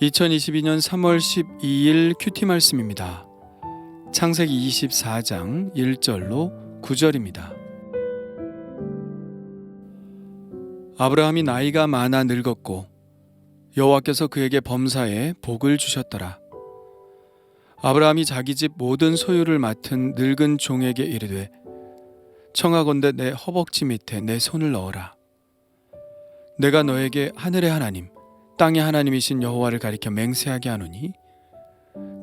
2022년 3월 12일 큐티 말씀입니다. 창세기 24장 1절로 9절입니다. 아브라함이 나이가 많아 늙었고 여호와께서 그에게 범사에 복을 주셨더라. 아브라함이 자기 집 모든 소유를 맡은 늙은 종에게 이르되 청하건대 내 허벅지 밑에 내 손을 넣어라. 내가 너에게 하늘의 하나님 땅의 하나님이신 여호와를 가리켜 맹세하게 하노니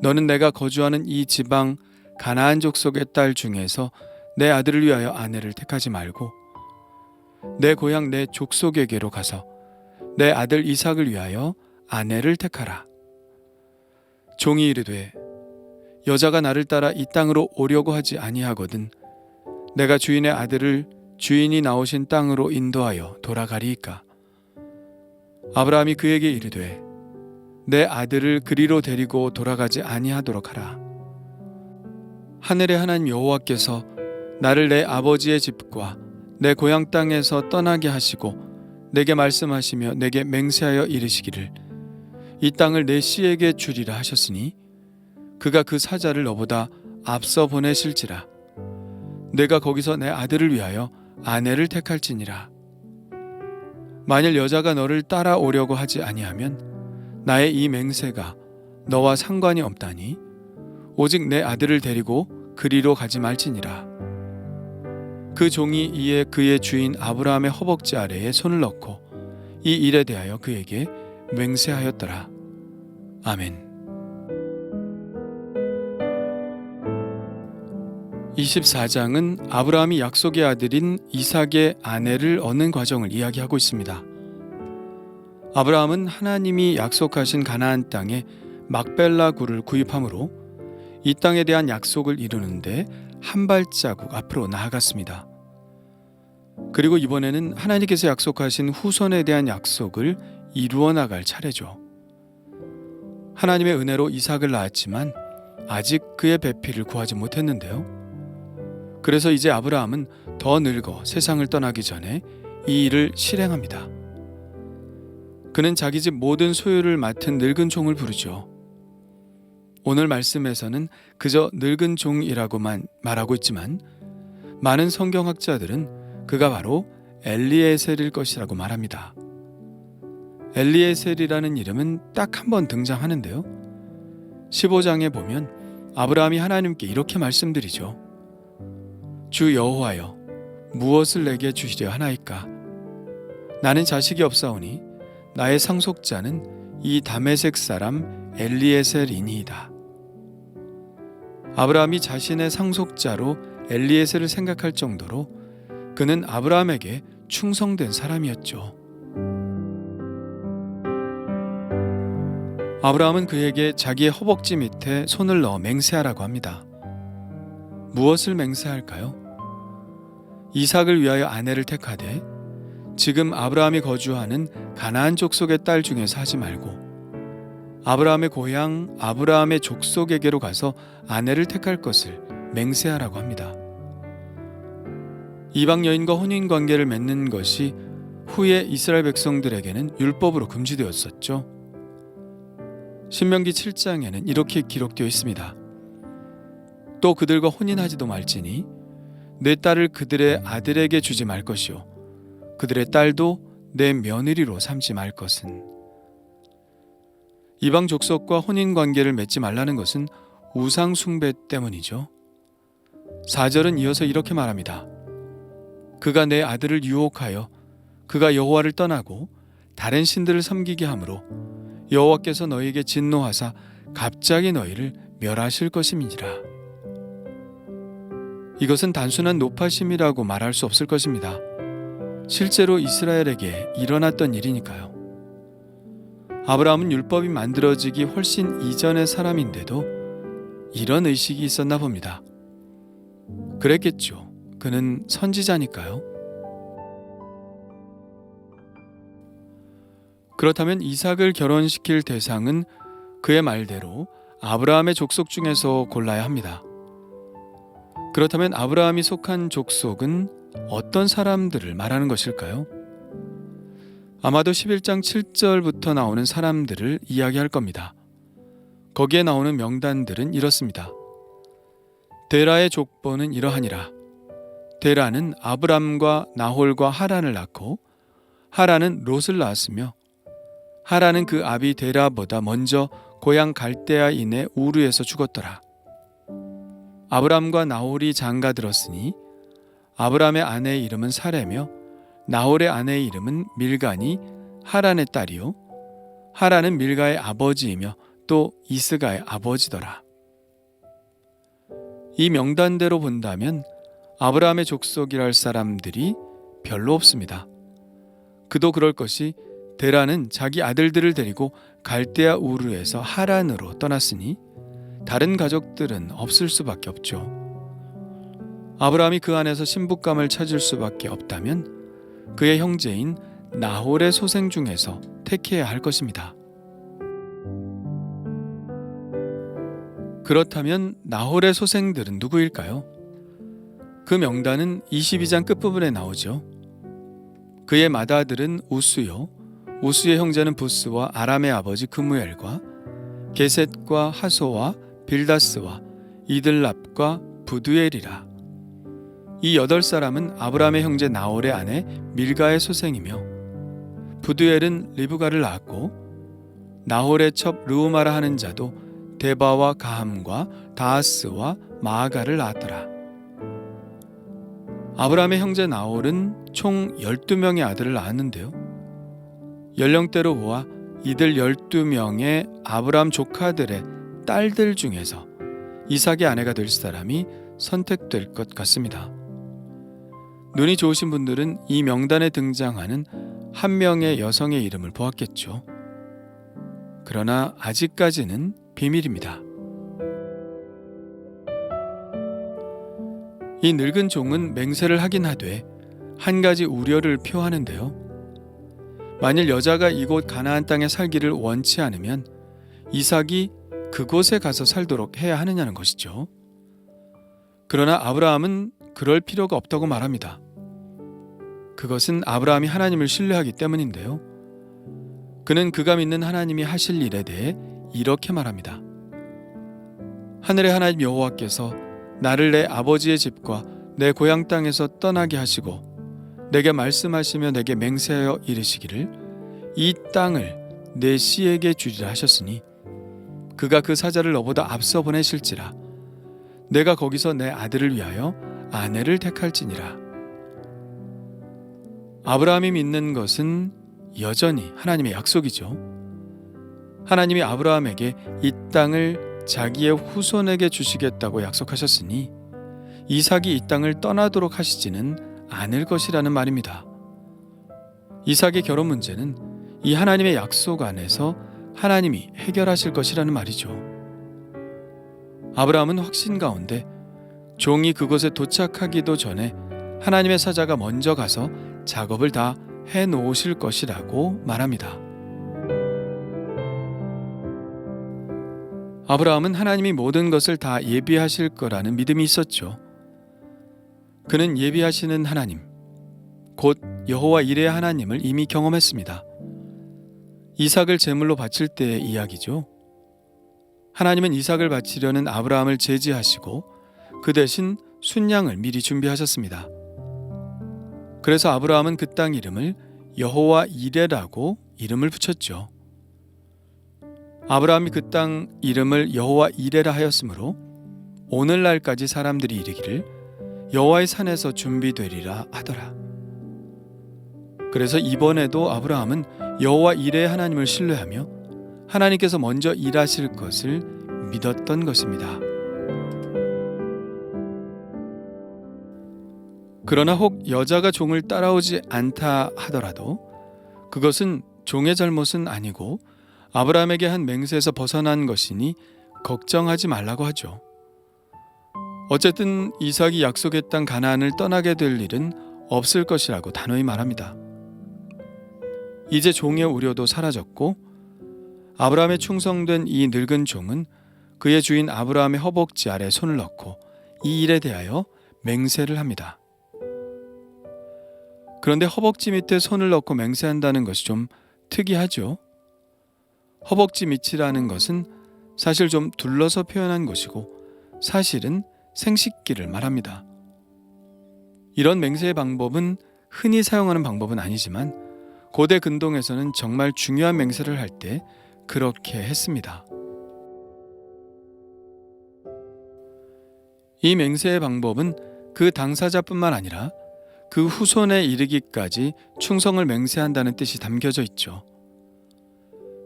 너는 내가 거주하는 이 지방 가나안 족속의 딸 중에서 내 아들을 위하여 아내를 택하지 말고 내 고향 내 족속에게로 가서 내 아들 이삭을 위하여 아내를 택하라. 종이 이르되 여자가 나를 따라 이 땅으로 오려고 하지 아니하거든 내가 주인의 아들을 주인이 나오신 땅으로 인도하여 돌아가리이까 아브라함이 그에게 이르되 내 아들을 그리로 데리고 돌아가지 아니하도록 하라. 하늘의 하나님 여호와께서 나를 내 아버지의 집과 내 고향 땅에서 떠나게 하시고 내게 말씀하시며 내게 맹세하여 이르시기를 이 땅을 내 씨에게 주리라 하셨으니 그가 그 사자를 너보다 앞서 보내실지라. 내가 거기서 내 아들을 위하여 아내를 택할지니라 만일 여자가 너를 따라오려고 하지 아니하면 나의 이 맹세가 너와 상관이 없다니 오직 내 아들을 데리고 그리로 가지 말지니라. 그 종이 이에 그의 주인 아브라함의 허벅지 아래에 손을 넣고 이 일에 대하여 그에게 맹세하였더라. 아멘 24장은 아브라함이 약속의 아들인 이삭의 아내를 얻는 과정을 이야기하고 있습니다. 아브라함은 하나님이 약속하신 가나안 땅에 막벨라 굴을 구입함으로 이 땅에 대한 약속을 이루는데 한 발자국 앞으로 나아갔습니다. 그리고 이번에는 하나님께서 약속하신 후손에 대한 약속을 이루어 나갈 차례죠. 하나님의 은혜로 이삭을 낳았지만 아직 그의 배필을 구하지 못했는데요. 그래서 이제 아브라함은 더 늙어 세상을 떠나기 전에 이 일을 실행합니다. 그는 자기 집 모든 소유를 맡은 늙은 종을 부르죠. 오늘 말씀에서는 그저 늙은 종이라고만 말하고 있지만 많은 성경학자들은 그가 바로 엘리에셀일 것이라고 말합니다. 엘리에셀이라는 이름은 딱 한 번 등장하는데요. 15장에 보면 아브라함이 하나님께 이렇게 말씀드리죠. 주 여호와여 무엇을 내게 주시려 하나이까 나는 자식이 없사오니 나의 상속자는 이 다메섹 사람 엘리에셀이니이다 아브라함이 자신의 상속자로 엘리에셀을 생각할 정도로 그는 아브라함에게 충성된 사람이었죠. 아브라함은 그에게 자기의 허벅지 밑에 손을 넣어 맹세하라고 합니다. 무엇을 맹세할까요? 이삭을 위하여 아내를 택하되 지금 아브라함이 거주하는 가나안 족속의 딸 중에서 하지 말고 아브라함의 고향 아브라함의 족속에게로 가서 아내를 택할 것을 맹세하라고 합니다. 이방 여인과 혼인 관계를 맺는 것이 후에 이스라엘 백성들에게는 율법으로 금지되었었죠. 신명기 7장에는 이렇게 기록되어 있습니다. 또 그들과 혼인하지도 말지니 내 딸을 그들의 아들에게 주지 말 것이요 그들의 딸도 내 며느리로 삼지 말 것은 이방 족속과 혼인 관계를 맺지 말라는 것은 우상 숭배 때문이죠. 4절은 이어서 이렇게 말합니다. 그가 내 아들을 유혹하여 그가 여호와를 떠나고 다른 신들을 섬기게 하므로 여호와께서 너희에게 진노하사 갑자기 너희를 멸하실 것임이니라. 이것은 단순한 노파심이라고 말할 수 없을 것입니다. 실제로 이스라엘에게 일어났던 일이니까요. 아브라함은 율법이 만들어지기 훨씬 이전의 사람인데도 이런 의식이 있었나 봅니다. 그랬겠죠. 그는 선지자니까요. 그렇다면 이삭을 결혼시킬 대상은 그의 말대로 아브라함의 족속 중에서 골라야 합니다. 그렇다면 아브라함이 속한 족속은 어떤 사람들을 말하는 것일까요? 아마도 11장 7절부터 나오는 사람들을 이야기할 겁니다. 거기에 나오는 명단들은 이렇습니다. 데라의 족보는 이러하니라. 데라는 아브람과 나홀과 하란을 낳고 하란은 롯을 낳았으며 하란은 그 아비 데라보다 먼저 고향 갈대아인의 우르에서 죽었더라. 아브람과 나홀이 장가 들었으니 아브람의 아내의 이름은 사레며 나홀의 아내의 이름은 밀가니 하란의 딸이요 하란은 밀가의 아버지이며 또 이스가의 아버지더라. 이 명단대로 본다면 아브라함의 족속이랄 사람들이 별로 없습니다. 그도 그럴 것이 데라는 자기 아들들을 데리고 갈대아 우르에서 하란으로 떠났으니 다른 가족들은 없을 수밖에 없죠. 아브라함이 그 안에서 신부감을 찾을 수밖에 없다면 그의 형제인 나홀의 소생 중에서 택해야 할 것입니다. 그렇다면 나홀의 소생들은 누구일까요? 그 명단은 22장 끝부분에 나오죠. 그의 맏아들은 우스요, 우스의 형제는 부스와 아람의 아버지 그무엘과 게셋과 하소와 빌다스와 이들랍과 부두엘이라. 이 여덟 사람은 아브라함의 형제 나홀의 아내 밀가의 소생이며 부두엘은 리브가를 낳았고 나홀의 첩 르우마라 하는 자도 데바와 가함과 다하스와 마아가를 낳았더라. 아브라함의 형제 나홀은 총 12명의 아들을 낳았는데요. 연령대로 보아 이들 12명의 아브라함 조카들의 딸들 중에서 이삭의 아내가 될 사람이 선택될 것 같습니다. 눈이 좋으신 분들은 이 명단에 등장하는 한 명의 여성의 이름을 보았겠죠. 그러나 아직까지는 비밀입니다. 이 늙은 종은 맹세를 하긴 하되 한 가지 우려를 표하는데요. 만일 여자가 이곳 가나안 땅에 살기를 원치 않으면 이삭이 그곳에 가서 살도록 해야 하느냐는 것이죠. 그러나 아브라함은 그럴 필요가 없다고 말합니다. 그것은 아브라함이 하나님을 신뢰하기 때문인데요. 그는 그가 믿는 하나님이 하실 일에 대해 이렇게 말합니다. 하늘의 하나님 여호와께서 나를 내 아버지의 집과 내 고향 땅에서 떠나게 하시고 내게 말씀하시며 내게 맹세하여 이르시기를 이 땅을 내 씨에게 주리라 하셨으니 그가 그 사자를 너보다 앞서 보내실지라 내가 거기서 내 아들을 위하여 아내를 택할지니라 아브라함이 믿는 것은 여전히 하나님의 약속이죠. 하나님이 아브라함에게 이 땅을 자기의 후손에게 주시겠다고 약속하셨으니 이삭이 이 땅을 떠나도록 하시지는 않을 것이라는 말입니다. 이삭의 결혼 문제는 이 하나님의 약속 안에서 하나님이 해결하실 것이라는 말이죠. 아브라함은 확신 가운데 종이 그곳에 도착하기도 전에 하나님의 사자가 먼저 가서 작업을 다 해 놓으실 것이라고 말합니다. 아브라함은 하나님이 모든 것을 다 예비하실 거라는 믿음이 있었죠. 그는 예비하시는 하나님, 곧 여호와 이레의 하나님을 이미 경험했습니다. 이삭을 제물로 바칠 때의 이야기죠. 하나님은 이삭을 바치려는 아브라함을 제지하시고 그 대신 순양을 미리 준비하셨습니다. 그래서 아브라함은 그 땅 이름을 여호와 이레라고 이름을 붙였죠. 아브라함이 그 땅 이름을 여호와 이레라 하였으므로 오늘날까지 사람들이 이르기를 여호와의 산에서 준비되리라 하더라. 그래서 이번에도 아브라함은 여호와 이레의 하나님을 신뢰하며 하나님께서 먼저 일하실 것을 믿었던 것입니다. 그러나 혹 여자가 종을 따라오지 않다 하더라도 그것은 종의 잘못은 아니고 아브라함에게 한 맹세에서 벗어난 것이니 걱정하지 말라고 하죠. 어쨌든 이삭이 약속했던 가나안을 떠나게 될 일은 없을 것이라고 단호히 말합니다. 이제 종의 우려도 사라졌고 아브라함의 충성된 이 늙은 종은 그의 주인 아브라함의 허벅지 아래 손을 넣고 이 일에 대하여 맹세를 합니다. 그런데 허벅지 밑에 손을 넣고 맹세한다는 것이 좀 특이하죠. 허벅지 밑이라는 것은 사실 좀 둘러서 표현한 것이고 사실은 생식기를 말합니다. 이런 맹세의 방법은 흔히 사용하는 방법은 아니지만 고대 근동에서는 정말 중요한 맹세를 할 때 그렇게 했습니다. 이 맹세의 방법은 그 당사자뿐만 아니라 그 후손에 이르기까지 충성을 맹세한다는 뜻이 담겨져 있죠.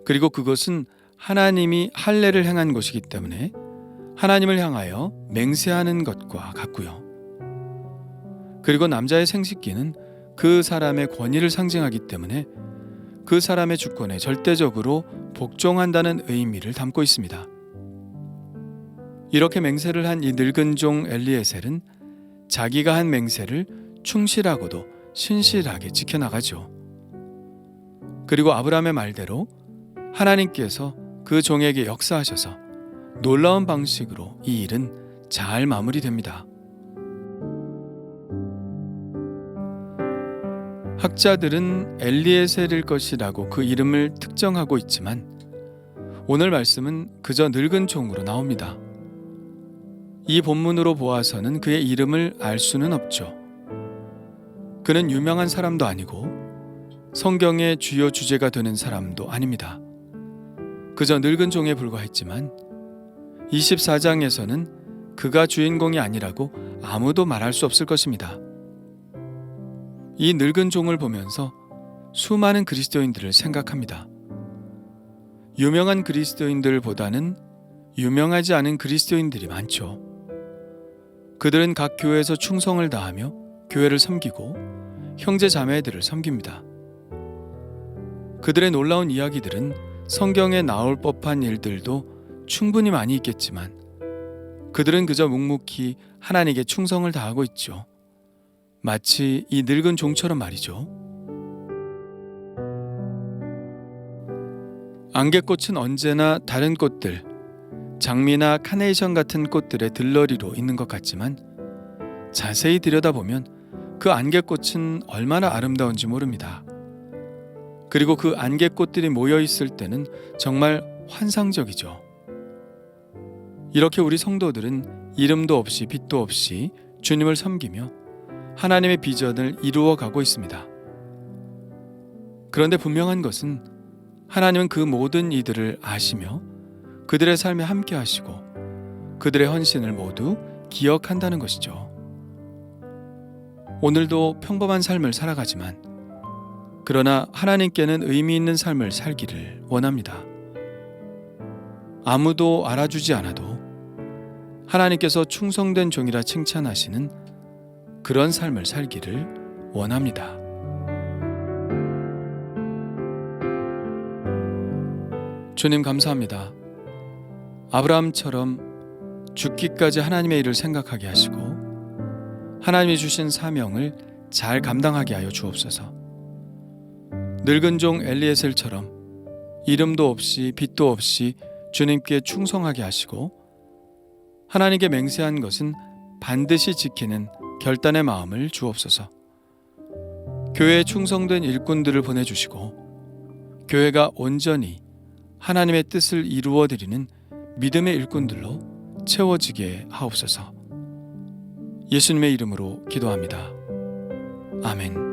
그리고 그것은 하나님이 할례를 행한 것이기 때문에 하나님을 향하여 맹세하는 것과 같고요. 그리고 남자의 생식기는 그 사람의 권위를 상징하기 때문에 그 사람의 주권에 절대적으로 복종한다는 의미를 담고 있습니다. 이렇게 맹세를 한 이 늙은 종 엘리에셀은 자기가 한 맹세를 충실하고도 신실하게 지켜나가죠. 그리고 아브라함의 말대로 하나님께서 그 종에게 역사하셔서 놀라운 방식으로 이 일은 잘 마무리됩니다. 학자들은 엘리에셀일 것이라고 그 이름을 특정하고 있지만 오늘 말씀은 그저 늙은 종으로 나옵니다. 이 본문으로 보아서는 그의 이름을 알 수는 없죠. 그는 유명한 사람도 아니고 성경의 주요 주제가 되는 사람도 아닙니다. 그저 늙은 종에 불과했지만 24장에서는 그가 주인공이 아니라고 아무도 말할 수 없을 것입니다. 이 늙은 종을 보면서 수많은 그리스도인들을 생각합니다. 유명한 그리스도인들보다는 유명하지 않은 그리스도인들이 많죠. 그들은 각 교회에서 충성을 다하며 교회를 섬기고 형제 자매들을 섬깁니다. 그들의 놀라운 이야기들은 성경에 나올 법한 일들도 충분히 많이 있겠지만 그들은 그저 묵묵히 하나님께 충성을 다하고 있죠. 마치 이 늙은 종처럼 말이죠. 안개꽃은 언제나 다른 꽃들, 장미나 카네이션 같은 꽃들의 들러리로 있는 것 같지만 자세히 들여다보면 그 안개꽃은 얼마나 아름다운지 모릅니다. 그리고 그 안개꽃들이 모여 있을 때는 정말 환상적이죠. 이렇게 우리 성도들은 이름도 없이 빛도 없이 주님을 섬기며 하나님의 비전을 이루어 가고 있습니다. 그런데 분명한 것은 하나님은 그 모든 이들을 아시며 그들의 삶에 함께 하시고 그들의 헌신을 모두 기억한다는 것이죠. 오늘도 평범한 삶을 살아가지만 그러나 하나님께는 의미 있는 삶을 살기를 원합니다. 아무도 알아주지 않아도 하나님께서 충성된 종이라 칭찬하시는 그런 삶을 살기를 원합니다. 주님 감사합니다. 아브라함처럼 죽기까지 하나님의 일을 생각하게 하시고 하나님이 주신 사명을 잘 감당하게 하여 주옵소서. 늙은 종 엘리에셀처럼 이름도 없이 빛도 없이 주님께 충성하게 하시고 하나님께 맹세한 것은 반드시 지키는 결단의 마음을 주옵소서. 교회에 충성된 일꾼들을 보내주시고 교회가 온전히 하나님의 뜻을 이루어 드리는 믿음의 일꾼들로 채워지게 하옵소서. 예수님의 이름으로 기도합니다. 아멘.